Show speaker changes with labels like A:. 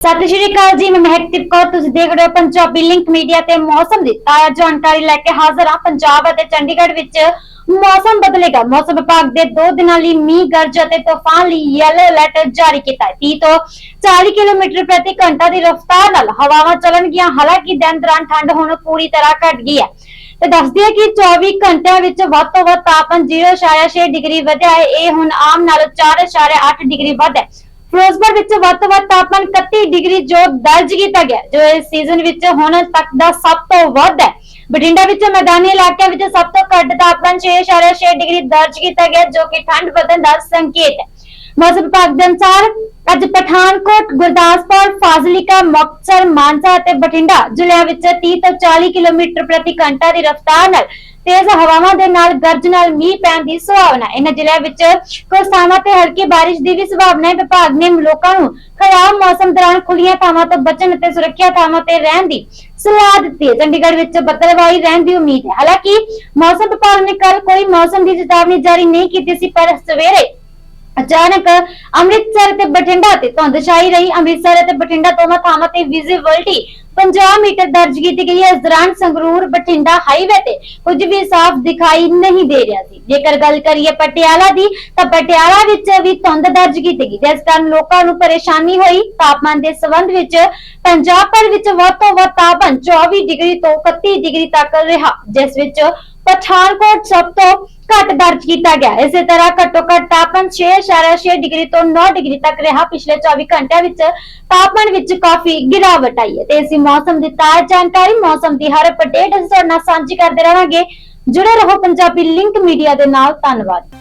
A: ਸਤਿ ਸ਼੍ਰੀ ਅਕਾਲ ਜੀ, ਮੈਂ ਮਹਿਕਦੀਪ ਕੌਰ, ਤੁਸੀਂ ਦੇਖ ਰਹੇ ਹੋ ਪੰਜਾਬੀ ਲਿੰਕ ਮੀਡੀਆ ਤੇ ਮੌਸਮ ਦੀ ਤਾਜ਼ਾ ਜਾਣਕਾਰੀ ਲੈ ਕੇ ਹਾਜ਼ਰ ਹਾਂ ਪੰਜਾਬ ਅਤੇ ਚੰਡੀਗੜ੍ਹ ਵਿੱਚ। ਮੌਸਮ ਬਦਲੇਗਾ, ਮੌਸਮ ਵਿਭਾਗ ਦੇ 2 ਦਿਨਾਂ ਲਈ ਮੀਂਹ, ਗਰਜ ਅਤੇ ਤੂਫਾਨ ਲਈ ਯੈਲੋ ਅਲਰਟ ਜਾਰੀ ਕੀਤਾ ਹੈ। 30 ਤੋਂ 40 ਕਿਲੋਮੀਟਰ ਪ੍ਰਤੀ ਘੰਟਾ ਦੀ ਰਫ਼ਤਾਰ ਨਾਲ ਹਵਾਵਾਂ ਚੱਲਣਗੀਆਂ ਹਾਲਾਂਕਿ ਦਿਨ ਦੌਰਾਨ ਠੰਡ ਹੁਣ ਪੂਰੀ ਤਰ੍ਹਾਂ ਘਟ ਗਈ ਹੈ। ਤੇ ਦੱਸਦੀ ਹੈ ਕਿ 24 ਘੰਟਿਆਂ ਵਿੱਚ ਵੱਧ ਤੋਂ ਵੱਧ ਤਾਪਮਾਨ 0.6 ਡਿਗਰੀ ਵਧਿਆ ਹੈ। ਇਹ ਹੁਣ ਆਮ ਨਾਲੋਂ 4.8 ਡਿਗਰੀ ਵੱਧ ਹੈ। ਫਿਰੋਜ਼ਪੁਰ ਵਿੱਚ ਵੱਧ ਤੋਂ ਵੱਧ ਤਾਪਮਾਨ 31 ਡਿਗਰੀ ਜੋ ਦਰਜ ਕੀਤਾ ਗਿਆ, ਜੋ ਇਸ ਸੀਜ਼ਨ ਵਿੱਚ ਹੁਣ ਤੱਕ ਦਾ ਸਭ ਤੋਂ ਵੱਧ ਹੈ। ਬਠਿੰਡਾ ਵਿੱਚ ਮੈਦਾਨੀ ਇਲਾਕਿਆਂ ਵਿੱਚ ਸਭ ਤੋਂ ਘੱਟ ਤਾਪਮਾਨ 6.6 ਡਿਗਰੀ ਦਰਜ ਕੀਤਾ ਗਿਆ, ਜੋ ਕਿ ਠੰਡ ਵਧਣ ਦਾ ਸੰਕੇਤ ਹੈ। ਮੌਸਮ ਵਿਭਾਗ ਦੇ ਅਨੁਸਾਰ ਅੱਜ ਪਠਾਨਕੋਟ, ਗੁਰਦਾਸਪੁਰ, ਫਾਜ਼ਿਲਕਾ, ਮੁਕਤਸਰ, ਮਾਨਸਾ ਅਤੇ ਬਠਿੰਡਾ ਜ਼ਿਲ੍ਹਿਆਂ ਵਿੱਚ 30 ਤੋਂ 40 ਕਿਲੋਮੀਟਰ ਪ੍ਰਤੀ ਘੰਟਾ ਦੀ ਰਫ਼ਤਾਰ ਨਾਲ ਤੇਜ਼ ਹਵਾਵਾਂ ਦੇ ਨਾਲ ਗਰਜ ਨਾਲ ਮੀਂਹ ਪੈਣ ਦੀ ਸੰਭਾਵਨਾ। ਇਹਨਾਂ ਜ਼ਿਲ੍ਹਿਆਂ ਵਿੱਚ ਕੁਝ ਥਾਵਾਂ ਤੇ ਹਲਕੀ ਬਾਰਿਸ਼ ਦੀ ਵੀ ਸੰਭਾਵਨਾ ਹੈ। ਵਿਭਾਗ ਨੇ ਲੋਕਾਂ ਨੂੰ ਖਰਾਬ ਮੌਸਮ ਦੌਰਾਨ ਖੁੱਲੀਆਂ ਥਾਵਾਂ ਤੋਂ ਬਚਣ ਅਤੇ ਸੁਰੱਖਿਆ ਥਾਵਾਂ ਤੇ ਰਹਿਣ ਦੀ ਸਲਾਹ ਦਿੱਤੀ ਹੈ। ਚੰਡੀਗੜ੍ਹ ਵਿੱਚ ਬੱਦਲਵਾਈ ਰਹਿਣ ਦੀ ਉਮੀਦ ਹੈ। ਹਾਲਾਂਕਿ ਮੌਸਮ ਵਿਭਾਗ ਨੇ ਕੱਲ ਕੋਈ ਮੌਸਮ ਦੀ ਚੇਤਾਵਨੀ ਜਾਰੀ ਨਹੀਂ ਕੀਤੀ ਸੀ, ਪਰ ਸਵੇਰੇ ਅਚਾਨਕ ਅੰਮ੍ਰਿਤਸਰ ਤੇ ਬਠਿੰਡਾ ਤੇ ਧੁੰਦ ਛਾਈ ਰਹੀ। ਅੰਮ੍ਰਿਤਸਰ ਅਤੇ ਬਠਿੰਡਾ ਦੋਵਾਂ ਥਾਵਾਂ ਤੇ ਵਿਜ਼ਿਬਿਲਟੀ 50 ਮੀਟਰ ਦਰਜ ਕੀਤੀ ਗਈ ਹੈ। ਇਸ ਦੌਰਾਨ ਸੰਗਰੂਰ, ਬਠਿੰਡਾ ਹਾਈਵੇ ਤੇ ਕੁਝ ਵੀ ਸਾਫ਼ ਦਿਖਾਈ ਨਹੀਂ ਦੇ ਰਿਹਾ ਸੀ। ਜੇਕਰ ਗੱਲ ਕਰੀਏ ਪਟਿਆਲਾ ਦੀ, ਤਾਂ ਪਟਿਆਲਾ ਵਿੱਚ ਵੀ ਧੁੰਦ ਦਰਜ ਕੀਤੀ ਗਈ। ਜਿਸ ਕਾਰਨ ਲੋਕਾਂ ਨੂੰ ਪਰੇਸ਼ਾਨੀ ਹੋਈ। ਤਾਪਮਾਨ ਦੇ ਸੰਬੰਧ ਵਿੱਚ ਪੰਜਾਬ ਭਰ ਵਿੱਚ ਵੱਧ ਤੋਂ ਵੱਧ ਤਾਪਮਾਨ 24 ਡਿਗਰੀ ਤੋਂ 31 ਡਿਗਰੀ ਤੱਕ ਰਿਹਾ, ਜਿਸ ਵਿੱਚ ਪਠਾਨਕੋਟ ਸਭ ਤੋਂ ਘੱਟ ਦਰਜ ਕੀਤਾ ਗਿਆ। ਇਸੇ ਤਰ੍ਹਾਂ ਘੱਟੋ ਘੱਟ ਤਾਪਮਾਨ 6.6 ਡਿਗਰੀ ਤੋਂ 9 ਡਿਗਰੀ ਤੱਕ ਰਿਹਾ। ਪਿਛਲੇ 24 ਘੰਟਿਆਂ ਵਿੱਚ ਤਾਪਮਾਨ ਵਿੱਚ ਕਾਫੀ ਗਿਰਾਵਟ ਆਈ ਹੈ। ਤੇ ਇਸ ਮੌਸਮ ਦੀ ਤਾਜ਼ਾ ਜਾਣਕਾਰੀ, ਮੌਸਮ ਦੀ ਹਰ ਅਪਡੇਟ ਅਸੀਂ ਤੁਹਾਡੇ ਨਾਲ ਸਾਂਝੀ ਕਰਦੇ ਰਹਾਂਗੇ। ਜੁੜੇ ਰਹੋ ਪੰਜਾਬੀ ਲਿੰਕ ਮੀਡੀਆ ਦੇ ਨਾਲ। ਧੰਨਵਾਦ।